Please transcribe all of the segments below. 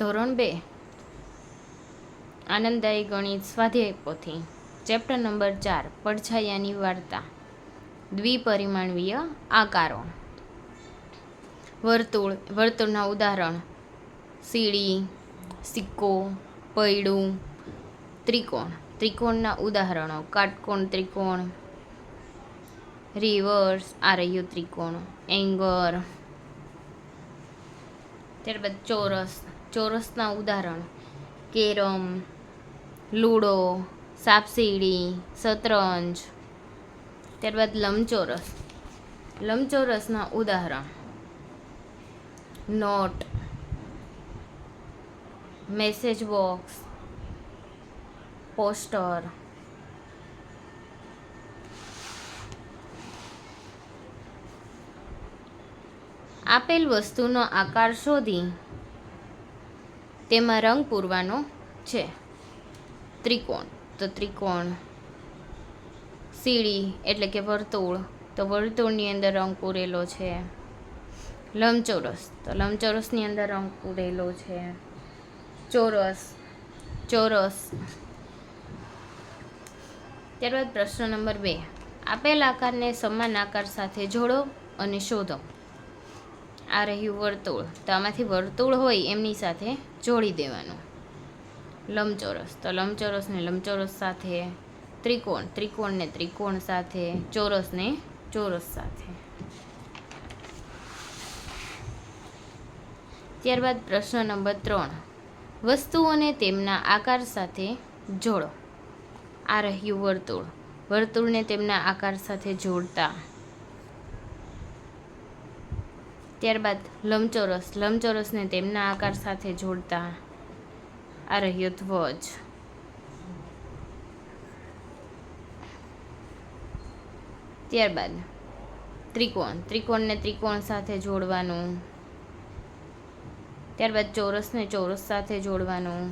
ધોરણ બે. આનંદદાયી ગણિત સ્વાધ્યાય પોથી. ચેપ્ટર નંબર ચાર, પડછાયાની વાર્તા. દ્વિપરિમાણવીય આકારો. વર્તુળ, વર્તુળના ઉદાહરણ. સીડી, સિક્કો, પૈડું, ત્રિકોણ. ત્રિકોણના ઉદાહરણો. કાટકોણ ત્રિકોણ. રિવર્સ, આરયુ ત્રિકોણ. એંગર. ત્યારબાદ ચોરસ. ચોરસના ઉદાહરણ. કેરમ, લૂડો, સાપસીડી, શતરંજ, ત્યારબાદ લંબચોરસ. લંબચોરસના ઉદાહરણ. Note, message box, poster. આપેલ વસ્તુનો આકાર શોધી તેમાં રંગ પૂરવાનો છે. ત્રિકોણ. તો ત્રિકોણ સીડી એટલે કે વર્તુળ. તો વર્તુળની અંદર રંગ પૂરેલો છે. લંબચોરસ. તો લંબચોરસની અંદર રંગ પૂરેલો છે. ચોરસ. ચોરસ. ત્યારબાદ પ્રશ્ન નંબર બે. આપેલ આકારને સમાન આકાર સાથે જોડો અને શોધો. આ રહ્યું વર્તુળ. તો આમાંથી વર્તુળ હોય એમની સાથે જોડી દેવાનું. લંબચોરસ. તો લંબચોરસને લંબચોરસ સાથે ત્રિકોણ. ત્રિકોણને ત્રિકોણ સાથે ચોરસને ચોરસ સાથે. ત્યારબાદ પ્રશ્ન નંબર ત્રણ. વસ્તુઓને તેમના આકાર સાથે જોડો. આ રહ્યું વર્તુળ. વર્તુળને તેમના આકાર સાથે જોડતા ત્યારબાદ લંબચોરસ. લંબચોરસને તેમના આકાર સાથે જોડતા આ રહ્યો ધ્વજ. ત્યારબાદ ત્રિકોણ. ત્રિકોણને ત્રિકોણ સાથે જોડવાનું. ત્યારબાદ ચોરસને ચોરસ સાથે જોડવાનું.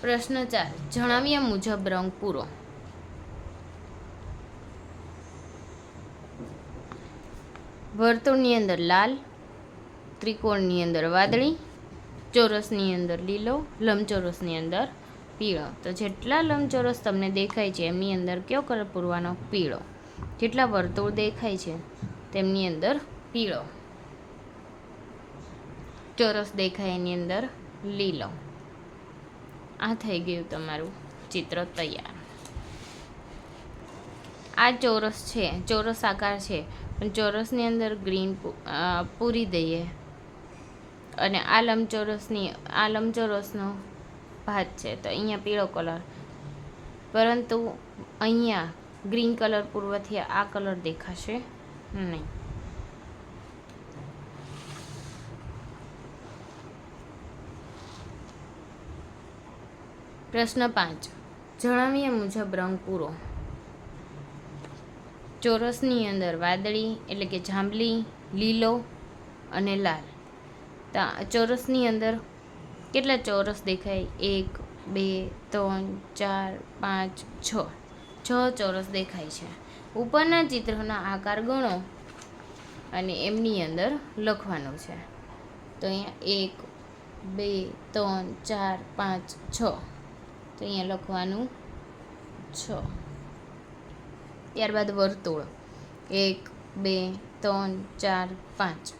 પ્રશ્ન ચાર. જણાવ્યા મુજબ રંગ પૂરો. વર્તુળની અંદર લાલ, ત્રિકોણની અંદર વાદળી, ચોરસની અંદર લીલો, લંબચોરસની અંદર પીળો. તો જેટલા લંબચોરસ તમને દેખાય છે, એમની અંદર કયો કલર પૂરવાનો? પીળો. જેટલા વર્તુળ દેખાય છે, તેમની અંદર પીળો. ચોરસ દેખાય એની અંદર લીલો. આ થઈ ગયું તમારું ચિત્ર તૈયાર. આ ચોરસ છે, ચોરસ આકાર છે. ચોરસની અંદર ગ્રીન પૂરી દઈએ. અને આ લંબચોરસની, આ લંબચોરસનો ભાત છે, તો અહીંયા પીળો કલર. પરંતુ અહીંયા ગ્રીન કલર પૂર્વથી આ કલર દેખાશે નહીં. પ્રશ્ન પાંચ. જણાવ્યા મુજબ રંગ પૂરો. ચોરસની અંદર વાદળી એટલે કે જાંબલી, લીલો અને લાલ. ચોરસની અંદર કેટલા ચોરસ દેખાય? એક, બે, ત્રણ, ચાર, પાંચ, છ. છ ચોરસ દેખાય છે. ઉપરના ચિત્રના આકાર ગણો અને એમની અંદર લખવાનું છે. તો અહીંયા એક, બે, ત્રણ, ચાર, પાંચ, છ. તો અહીંયા લખવાનું છ. ત્યારબાદ વર્તુળ. એક, બે, ત્રણ, ચાર, પાંચ.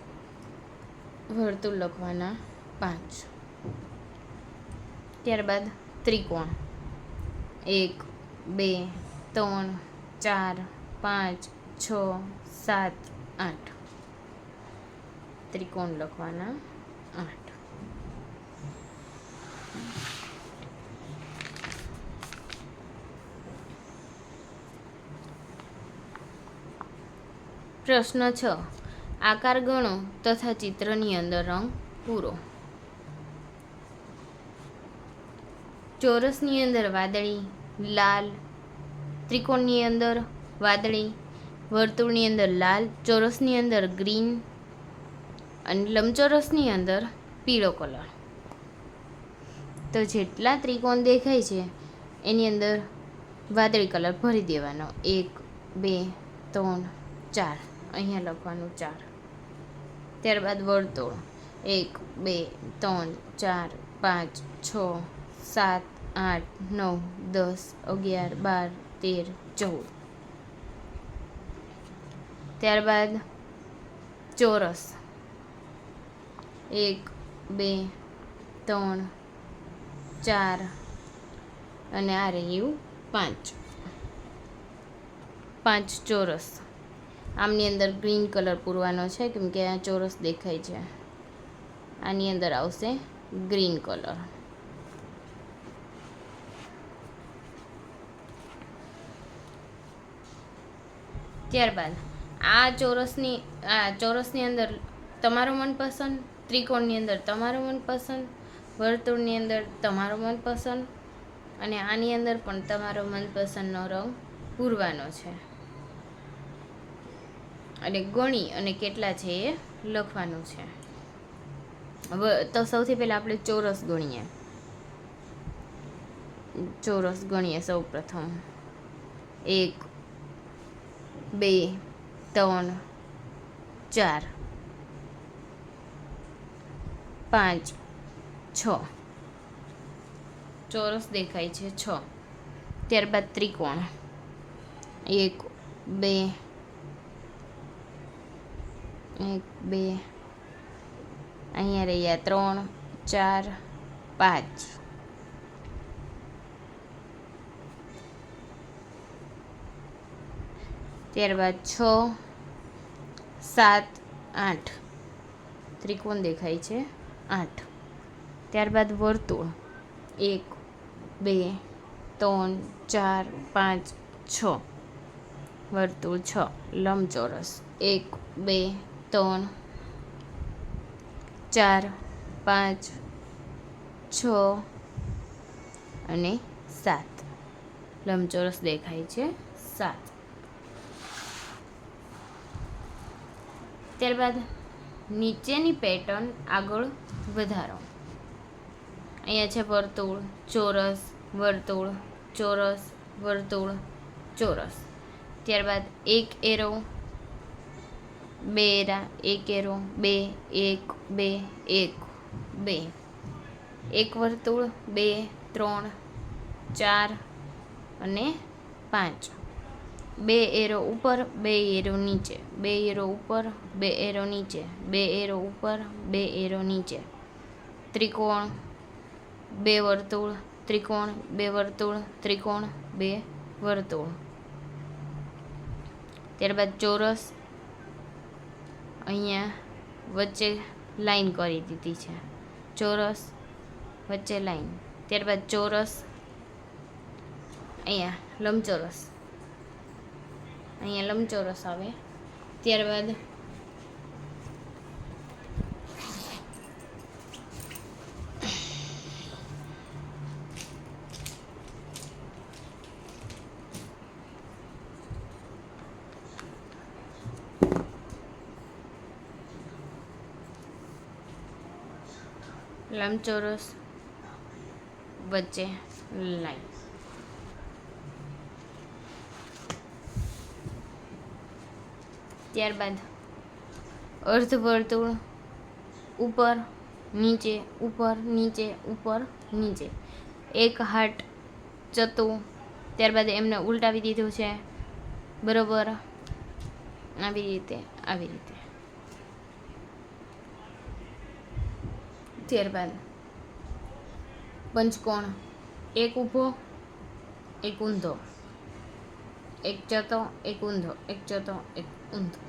વર્તુળ લખવાના પાંચ. ત્યારબાદ ત્રિકોણ. એક, બે, ત્રણ, ચાર, પાંચ, છ, સાત, આઠ. ત્રિકોણ લખવાના આઠ. પ્રશ્ન છ. આકાર ગણો તથા ચિત્રની અંદર રંગ પૂરો. ચોરસની અંદર વાદળી, લાલ. ત્રિકોણની અંદર વાદળી. વર્તુળની અંદર લાલ, ચોરસની અંદર ગ્રીન અને લંબચોરસની અંદર પીળો કલર. તો જેટલા ત્રિકોણ દેખાય છે, એની અંદર વાદળી કલર ભરી દેવાનો. એક, બે, ત્રણ, ચાર. અહીંયા લખવાનું ચાર. ત્યારબાદ વર્તુળ. એક, બે, ત્રણ, ચાર, પાંચ, છ, સાત, આઠ, નવ, દસ, અગિયાર, બાર, તેર, ચૌદ. ત્યારબાદ ચોરસ. એક, બે, ત્રણ, ચાર અને આ રહ્યું પાંચ. પાંચ ચોરસ. આમની અંદર ગ્રીન કલર પૂરવાનો છે, કેમ કે આ ચોરસ દેખાય છે. આની અંદર આવશે ગ્રીન કલર. ત્યારબાદ, આ ચોરસની આ ચોરસની અંદર તમારો મનપસંદ, ત્રિકોણની અંદર તમારો મનપસંદ, વર્તુળની અંદર તમારો મનપસંદ, અને આની અંદર પણ તમારો મનપસંદનો રંગ પૂરવાનો છે. અને ગણી અને કેટલા છે એ લખવાનું છે. હવે તો સૌથી પહેલાં આપણે ચોરસ ગણીએ. ચોરસ ગણીએ સૌ પ્રથમ. એક, બે, ત્રણ, ચાર, પાંચ, છ. ચોરસ દેખાય છે છ. ત્યારબાદ ત્રિકોણ. એક, બે એક, બે, અહીંયા રહ્યા ત્રણ, ચાર, પાંચ. ત્યારબાદ છ, સાત, આઠ. ત્રિકોણ દેખાય છે, આઠ. ત્યારબાદ વર્તુળ, એક, બે, ત્રણ, ચાર, પાંચ, છ. વર્તુળ છ, લંબચોરસ, એક, બે ત્રણ, ચાર, પાંચ, છ અને સાત. લંબચોરસ દેખાય છે સાત. ત્યારબાદ નીચેની પેટર્ન આગળ વધારો. અહીંયા છે વર્તુળ, ચોરસ વર્તુળ ચોરસ વર્તુળ, ચોરસ. ત્યારબાદ એક એરો બે એરા એક એરો બે, એક બે એક બે. એક વર્તુળ, બે, ત્રણ, ચાર અને પાંચ. બે એરો ઉપર, બે એરો નીચે. બે એરો ઉપર, બે એરો નીચે. બે એરો ઉપર, બે એરો નીચે. ત્રિકોણ, બે વર્તુળ, ત્રિકોણ, બે વર્તુળ, ત્રિકોણ, બે વર્તુળ. ત્યારબાદ ચોરસ અહીંયા વચ્ચે લાઈન કરી દીધી છે. ચોરસ વચ્ચે લાઈન. ત્યારબાદ ચોરસ અહીંયા લંબચોરસ. અહીંયા લંબચોરસ આવે. ત્યારબાદ લંબચોરસ વચ્ચે લાઈન. ત્યારબાદ અર્ધવર્તુળ ઉપર, નીચે ઉપર નીચે ઉપર, નીચે. એક હાટ ચતું. ત્યારબાદ એમને ઉલટાવી દીધું છે. બરોબર. આવી રીતે આવી રીતે. ત્યારબાદ પંચકોણ. એક ઊભો, એક ઊંધો. એક ચતો એક ઊંધો. એક ચતો એક ઊંધો.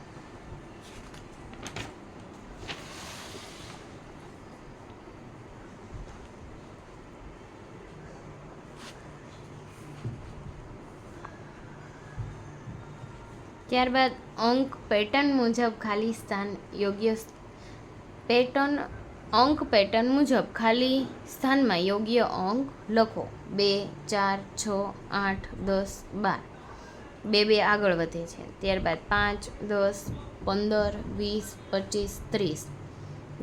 ત્યારબાદ અંક પેટર્ન મુજબ ખાલી સ્થાન યોગ્ય પેટર્ન અંક પેટર્ન મુજબ ખાલી સ્થાનમાં યોગ્ય અંક લખો. બે, ચાર, છ, આઠ, દસ, બાર. બે બે આગળ વધે છે. ત્યારબાદ પાંચ, દસ, પંદર, વીસ, પચીસ, ત્રીસ.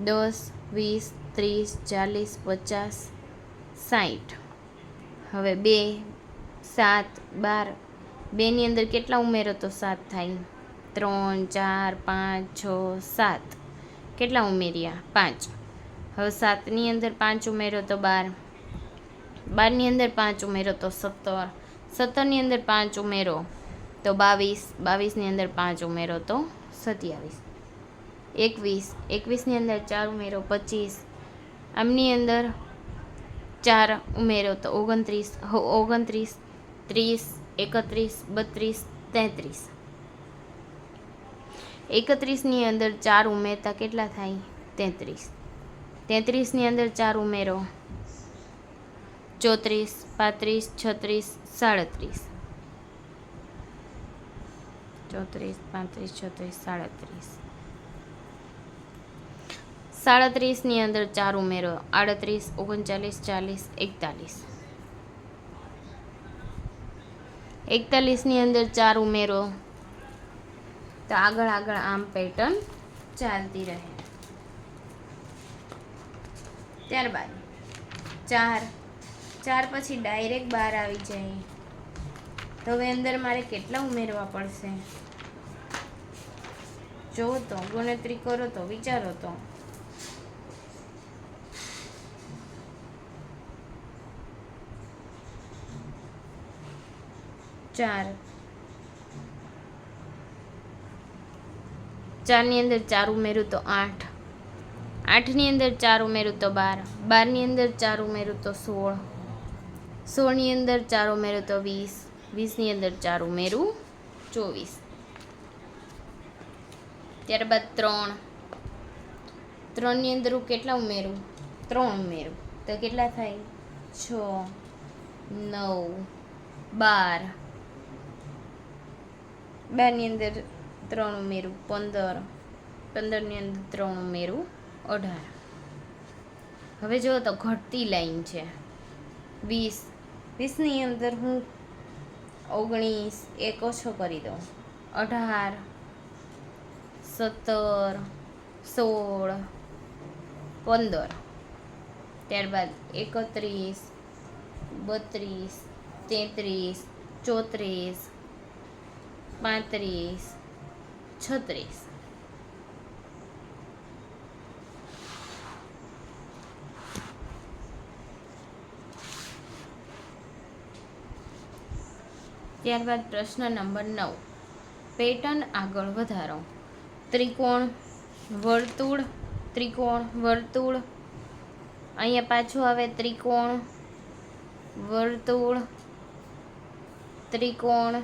દસ, વીસ, ત્રીસ, ચાલીસ, પચાસ સાઠ હવે બે, સાત, બાર. બેની અંદર કેટલા ઉમેરો તો સાત થાય? ત્રણ, ચાર, પાંચ, છ, સાત. કેટલા ઉમેર્યા? પાંચ. હવે સાતની અંદર પાંચ ઉમેરો તો બાર. બારની અંદર પાંચ ઉમેરો તો સત્તર. સત્તરની અંદર પાંચ ઉમેરો તો બાવીસ. બાવીસની અંદર પાંચ ઉમેરો તો સત્યાવીસ. એકવીસ. એકવીસની અંદર ચાર ઉમેરો પચીસ. આમની અંદર ચાર ઉમેરો તો ઓગણત્રીસ. ઓગણત્રીસ, ત્રીસ, એકત્રીસ, બત્રીસ, તેત્રીસ. એકત્રીસની અંદર ચાર ઉમેરતા કેટલા થાય? તેત્રીસ. તેત્રીસની અંદર ચાર ઉમેરો. ચોત્રીસ, પાંત્રીસ, છત્રીસ, સાડત્રીસ. ચોત્રીસ, પાંત્રીસ, છત્રીસ, સાડત્રીસ. સાડત્રીસની અંદર ચાર ઉમેરો. આડત્રીસ, ઓગણચાલીસ, ચાલીસ, એકતાલીસ. એકતાલીસની અંદર ચાર ઉમેરો. તો આગળ આગળ આમ પેટર્ન ચાલતી રહે. ત્યારબાદ ચાર. ચાર પછી ડાયરેક્ટ બહાર આવી જાય. તો હવે અંદર મારે કેટલા ઉમેરવા પડશે? જો તો ગણતરી કરો તો વિચારો તો. ચાર. ચારની અંદર ચાર ઉમેરું તો આઠ. આઠની અંદર ચાર ઉમેરું તો બાર, બારની અંદર ચાર ઉમેરું તો સોળ, સોળની અંદર ચાર ઉમેરું તો વીસ, વીસની અંદર ચાર ઉમેરું ચોવીસ. ત્યારબાદ ત્રણ, ત્રણની અંદર હું કેટલા ઉમેરું? ત્રણ ઉમેરું. તો કેટલા થાય? છ, નવ, બાર. બારની અંદર ત્રણ ઉમેરું. પંદર, પંદરની અંદર ત્રણ ઉમેરું અઢાર. હવે જો તો ઘટતી લાઈન છે. વીસ. વીસની અંદર હું ઓગણીસ એક ઓછો કરી દઉં. અઢાર. સત્તર. સોળ. પંદર. ત્યારબાદ એકત્રીસ. બત્રીસ. તેત્રીસ. ચોત્રીસ. પાંત્રીસ. છત્રીસ. ત્યારબાદ પ્રશ્ન નંબર નવ. પેટર્ન આગળ વધારો. ત્રિકોણ, વર્તુળ ત્રિકોણ, વર્તુળ. અહીંયા પાછું આવે ત્રિકોણ, વર્તુળ ત્રિકોણ,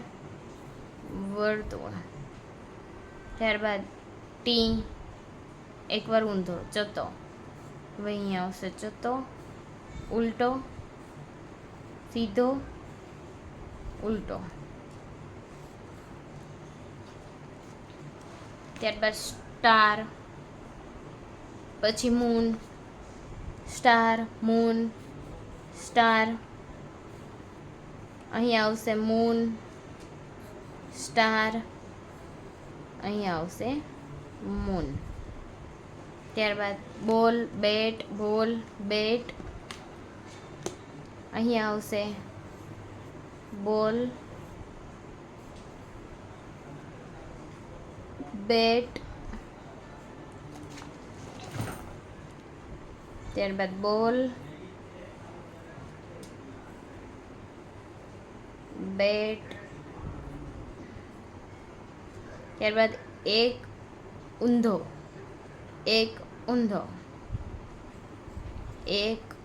વર્તુળ. ત્યારબાદ ટી, એકવાર ઊંધો, ચતો. હવે અહીંયા આવશે ચતો. ઉલટો, સીધો. ઉલટો ત્યારબાદ સ્ટાર, પછી મૂન, સ્ટાર મૂન, સ્ટાર અહીંયા આવશે મૂન, સ્ટાર અહીંયા આવશે મૂન. ત્યારબાદ બોલ, બેટ બોલ, બેટ અહીંયા આવશે બોલ બેટ ત્યારબાદ બોલ બેટ ત્યારબાદ એક ઊંધો એક ઊંધો એક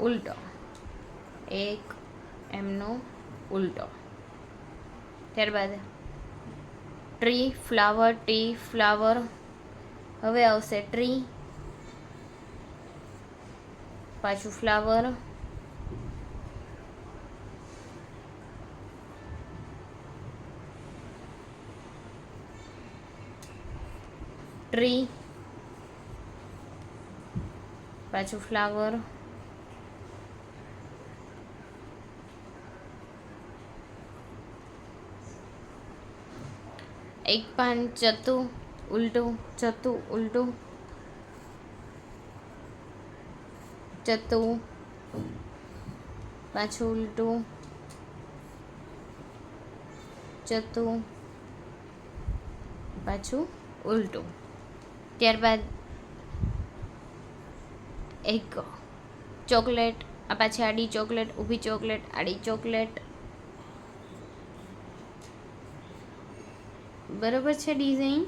ઉલટો એક એમનો ઉલટો. ત્યારબાદ ટ્રી ફ્લાવર ટી ફ્લાવર હવે આવશે ટ્રી પાછું ફ્લાવર ટ્રી પાછું ફ્લાવર એક પાન ચતું, ઉલટું ચતું ઉલટું, ચતું, પાછું ઉલટું, ચતું, પાછું ઉલટું. ત્યારબાદ એક ચોકલેટ, આ પાછી આડી ચોકલેટ, ઊભી ચોકલેટ, આડી ચોકલેટ બરોબર છે ડિઝાઇન?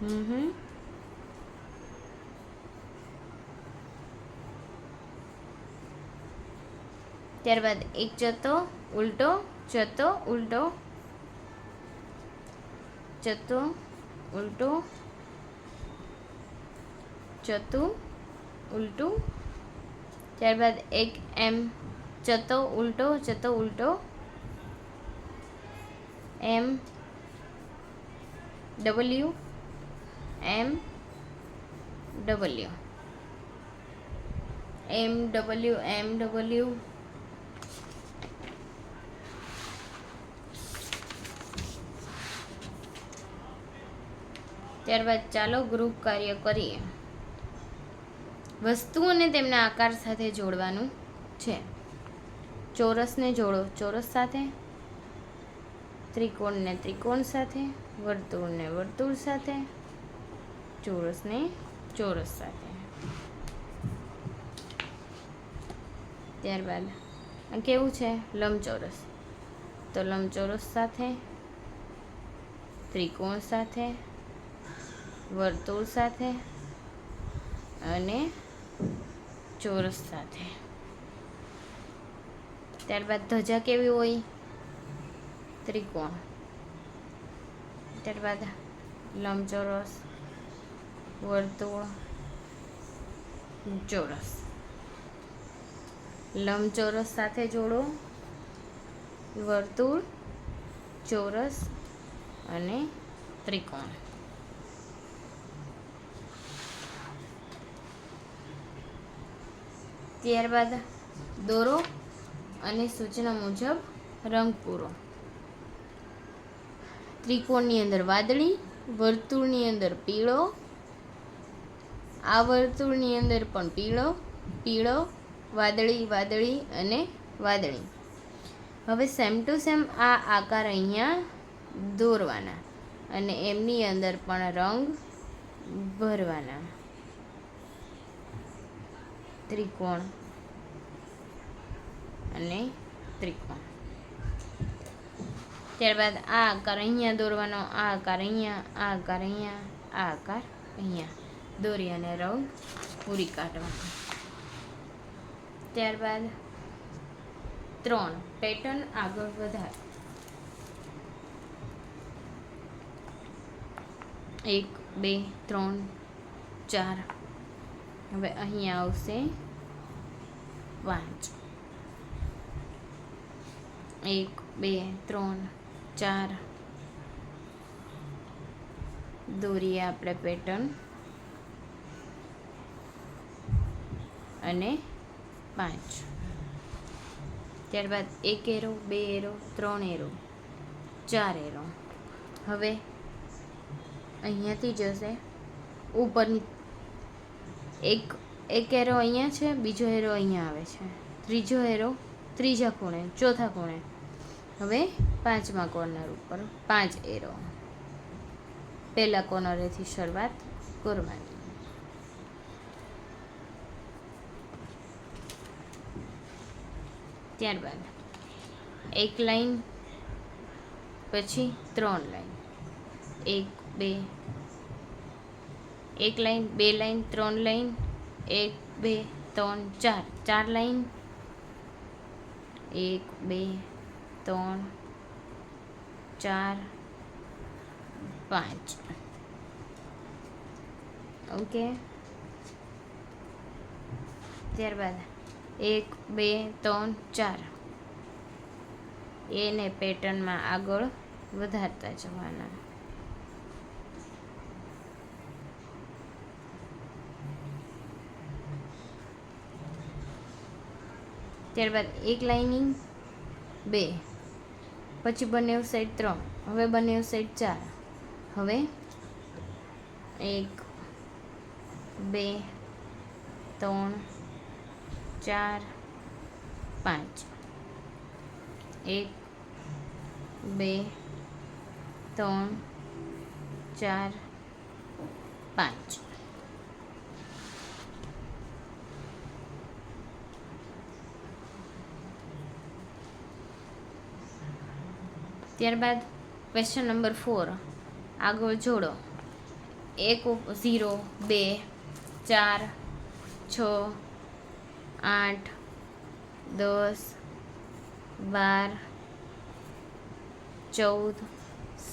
હમ હમ ત્યારબાદ એક જતો ઉલટો જતો ઉલટો જતો ઉલટો જતું ઉલટું. ત્યારબાદ એક એમ જતો ઉલટો જતો ઉલટો. M W M W M W M W ત્યારબાદ ચાલો ગ્રુપ કાર્ય કરીએ. વસ્તુઓને તેમના આકાર સાથે જોડવાનું છે. ચોરસને જોડો. ચોરસ સાથે? ત્રિકોણને ત્રિકોણ સાથે, વર્તુળને વર્તુળ સાથે, ચોરસને ચોરસ સાથે. ત્યારબાદ કેવું છે? લંબચોરસ. તો લંબચોરસ સાથે, ત્રિકોણ સાથે, વર્તુળ સાથે અને ચોરસ સાથે. ત્યારબાદ ધજા કેવી હોય? ત્રિકોણ ત્યારબાદ લંબચોરસ વર્તુળ ચોરસ લંબચોરસ સાથે જોડો, વર્તુળ, ચોરસ અને ત્રિકોણ. ત્યારબાદ દોરો અને સૂચના મુજબ રંગ પૂરો ત્રિકોણની અંદર વાદળી, વર્તુળની અંદર પીળો, આ વર્તુળની અંદર પણ પીળો પીળો, વાદળી વાદળી અને વાદળી. હવે સેમ ટુ સેમ આ આકાર અહીંયા દોરવાના અને એમની અંદર પણ રંગ ભરવાના. ત્રિકોણ અને ત્રિકોણ. ત્યારબાદ આ આકાર અહીંયા દોરવાનો આ આકાર અહીંયા આ આકાર અહીંયા આ આકાર અહીંયા દોરી અને રંગ પૂરી કાઢવાનો. ત્યારબાદ ત્રણ, પેટર્ન આગળ વધાર. એક, બે, ત્રણ, ચાર. હવે અહીંયા આવશે પાંચ. એક, બે, ત્રણ ચાર. દોરીએ આપણે પેટર્ન અને પાંચ. ત્યારબાદ એક એરો, બે એરો, ત્રણ એરો, ચાર એરો. હવે અહીંયાથી જશે. ઉપરની એક એક એરો અહીંયા છે, બીજો એરો અહીંયા આવે છે. ત્રીજો એરો, ત્રીજા ખૂણે, ચોથા ખૂણે. હવે પાંચમા કોર્નર ઉપર પાંચ એરો. પહેલા કોર્નરેથી શરૂઆત કરવાની ત્યારબાદ એક લાઈન, પછી ત્રણ લાઈન. એક, બે, એક લાઈન, બે લાઈન, ત્રણ લાઈન, એક, બે, ત્રણ, ચાર. ચાર લાઈન. એક, બે ત્રણ, ચાર, પાંચ. ઓકે. ત્યારબાદ એક, બે, ત્રણ, ચાર. એને પેટર્નમાં આગળ વધારતા જવાના. ત્યારબાદ એક લાઇનિંગ, બે. પછી બંને સાઈડ ત્રણ. હવે બંને સાઈડ ચાર. હવે એક, બે, ત્રણ, ચાર, પાંચ. એક, બે, ત્રણ, ચાર, પાંચ. ત્યારબાદ ક્વેશ્ચન નંબર ફોર આગળ જોડો. એક ઝીરો બે, ચાર, છ, આઠ, દસ, બાર, ચૌદ,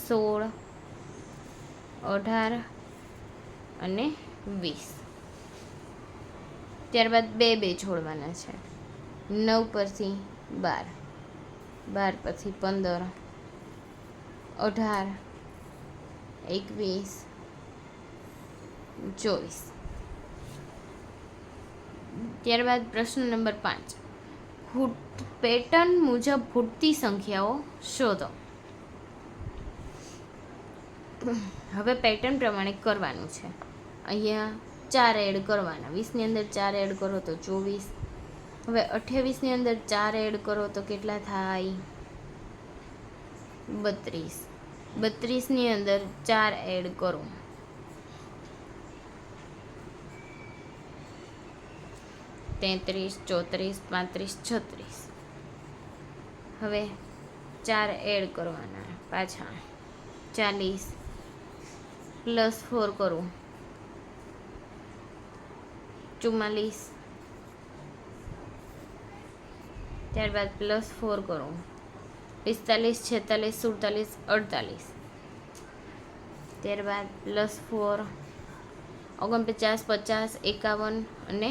સોળ, અઢાર અને વીસ. ત્યારબાદ બે બે છોડવાના છે. નવ પરથી બાર. બાર પછી પંદર. અઢાર, એકવીસ, ચોવીસ. ત્યારબાદ પ્રશ્ન નંબર પાંચ. ફૂટ પેટર્ન મુજબ ફૂટતી સંખ્યાઓ શોધો. હવે પેટર્ન પ્રમાણે કરવાનું છે. અહીંયા ચાર એડ કરવાના. વીસની અંદર ચાર એડ કરો તો ચોવીસ. હવે અઠ્યાવીસની અંદર ચાર એડ કરો તો કેટલા થાય? બત્રીસ. બત્રીસની અંદર ચાર એડ કરો. તેત્રીસ, ચોત્રીસ, પાંત્રીસ, છત્રીસ. હવે ચાર એડ કરવાના પાછા. ચાલીસ પ્લસ ફોર કરું. ચુમ્માલીસ. ત્યારબાદ પ્લસ ફોર કરું. પિસ્તાલીસ, છેતાલીસ, સુડતાલીસ, અડતાલીસ. ત્યારબાદ પ્લસ ફોર, ઓગણપચાસ, પચાસ, એકાવન અને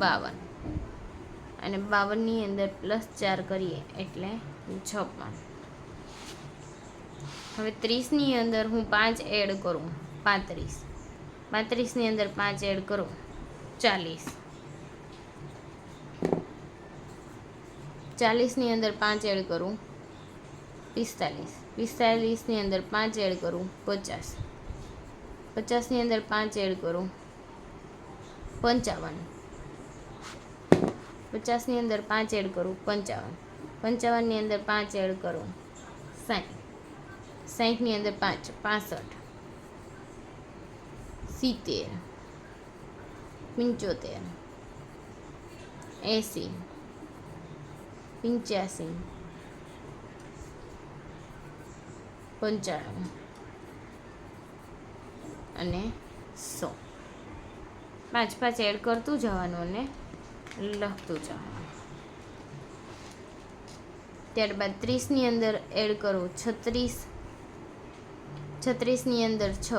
બાવન. અને બાવનની અંદર પ્લસ ચાર કરીએ એટલે છપ્પન. હવે ત્રીસની અંદર હું પાંચ એડ કરું, પાંત્રીસ. પાંત્રીસની અંદર પાંચ એડ કરું, ચાલીસ. ચાલીસની અંદર પાંચ એડ કરું પિસ્તાલીસ. પિસ્તાલીસની અંદર પાંચ એડ કરું, પચાસ. પચાસની અંદર પાંચ એડ કરું, પંચાવન. પચાસની અંદર પાંચ એડ કરું, પંચાવન. પંચાવનની અંદર પાંચ એડ કરું સાઠ સાઠની અંદર પાંચ, પાસઠ. સિત્તેર. પંચોતેર. એંસી. પંચ્યાસી. પંચાણું. અને સો. પાંચ પાંચ એડ કરતું જવાનું અને લખતું જવાનું. ત્યારબાદ ત્રીસની અંદર એડ કરો છત્રીસ. છત્રીસની અંદર છ.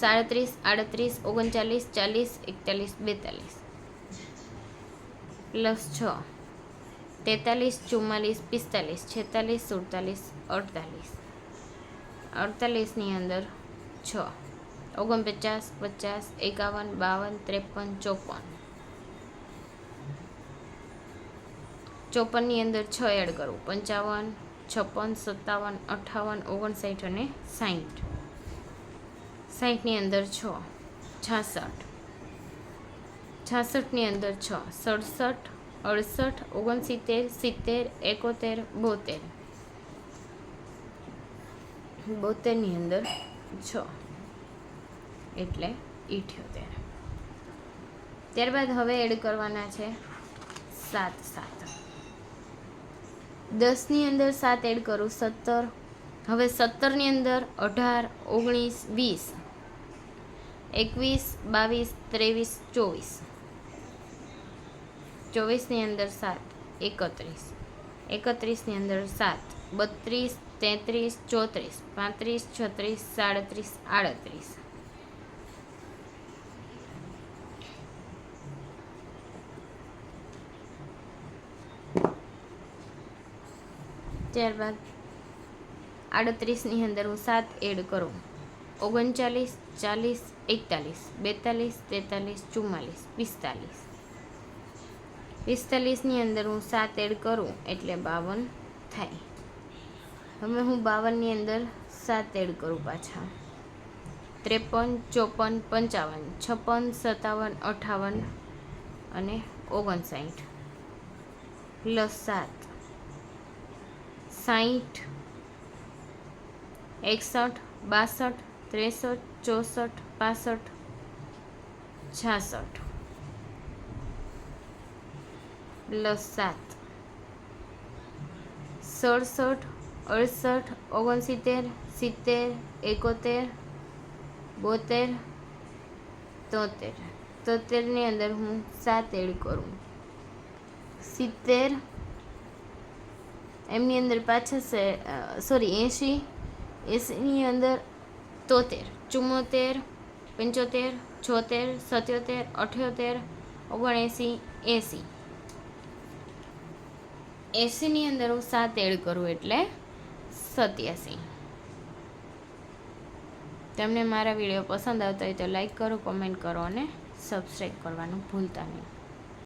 સાડત્રીસ, આડત્રીસ, ઓગણચાલીસ, ચાલીસ, એકતાલીસ, બેતાલીસ. પ્લસ છ. તેતાલીસ, ચુમ્માલીસ, પિસ્તાલીસ, છેતાલીસ, સુડતાલીસ, અડતાલીસ. અડતાલીસની અંદર છ. ઓગણપચાસ, પચાસ, એકાવન, બાવન, ત્રેપન, ચોપન. ચોપનની અંદર છ એડ કરવું પંચાવન, છપ્પન, સત્તાવન, અઠ્ઠાવન, ઓગણસાઠ અને સાઠ સાઠની અંદર છ. છાસઠ. છાસઠની અંદર છ. સડસઠ અડસઠ, ઓગણસિત્તેર, સિત્તેર, એકોતેર, બોતેર. બોતેરની અંદર છ. એટલે ઇઠ્યોતેર. ત્યારબાદ હવે એડ કરવાના છે સાત સાત. દસની અંદર સાત એડ કરું સત્તર. હવે સત્તરની અંદર અઢાર, ઓગણીસ, વીસ. એકવીસ, બાવીસ, ત્રેવીસ, ચોવીસ. ચોવીસની અંદર સાત, એકત્રીસ. એકત્રીસની અંદર સાત, બત્રીસ, તેત્રીસ, ચોત્રીસ. પાંત્રીસ, છત્રીસ, સાડત્રીસ, આડત્રીસ. ત્યારબાદ આડત્રીસની અંદર હું સાત એડ કરું. ઓગણચાલીસ, ચાલીસ, એકતાલીસ. બેતાલીસ, તેતાલીસ, ચુમ્માલીસ, પિસ્તાલીસ. પિસ્તાલીસની અંદર હું સાત એડ કરું એટલે બાવન થાય. હવે હું બાવનની અંદર સાત એડ કરું પાછા. ત્રેપન, ચોપન, પંચાવન, છપ્પન, સત્તાવન, અઠાવન અને ઓગણસાઠ. પ્લસ સાત. સાઠ એકસઠ, બાસઠ, ત્રેસઠ, ચોસઠ, પાસઠ, છાસઠ. પ્લસ સાત સડસઠ, અડસઠ, ઓગણસિત્તેર, સિત્તેર, એકોતેર, બોતેર, તોતેર. તોતેરની અંદર હું સાત એડ કરું. સિત્તેર, એમની અંદર પાછા છે સોરી, એંશી, એંશીની અંદર તોતેર. ચુમ્મોતેર, પંચોતેર, છોતેર, સત્યોતેર, અઠ્યોતેર ઓગણએંસી એંસી એંસીની અંદર હું સાત એડ કરું એટલે સત્યાસી. તમને મારા વીડિયો પસંદ આવતા હોય તો લાઈક કરો, કોમેન્ટ કરો અને સબસ્ક્રાઈબ કરવાનું ભૂલતા નહીં.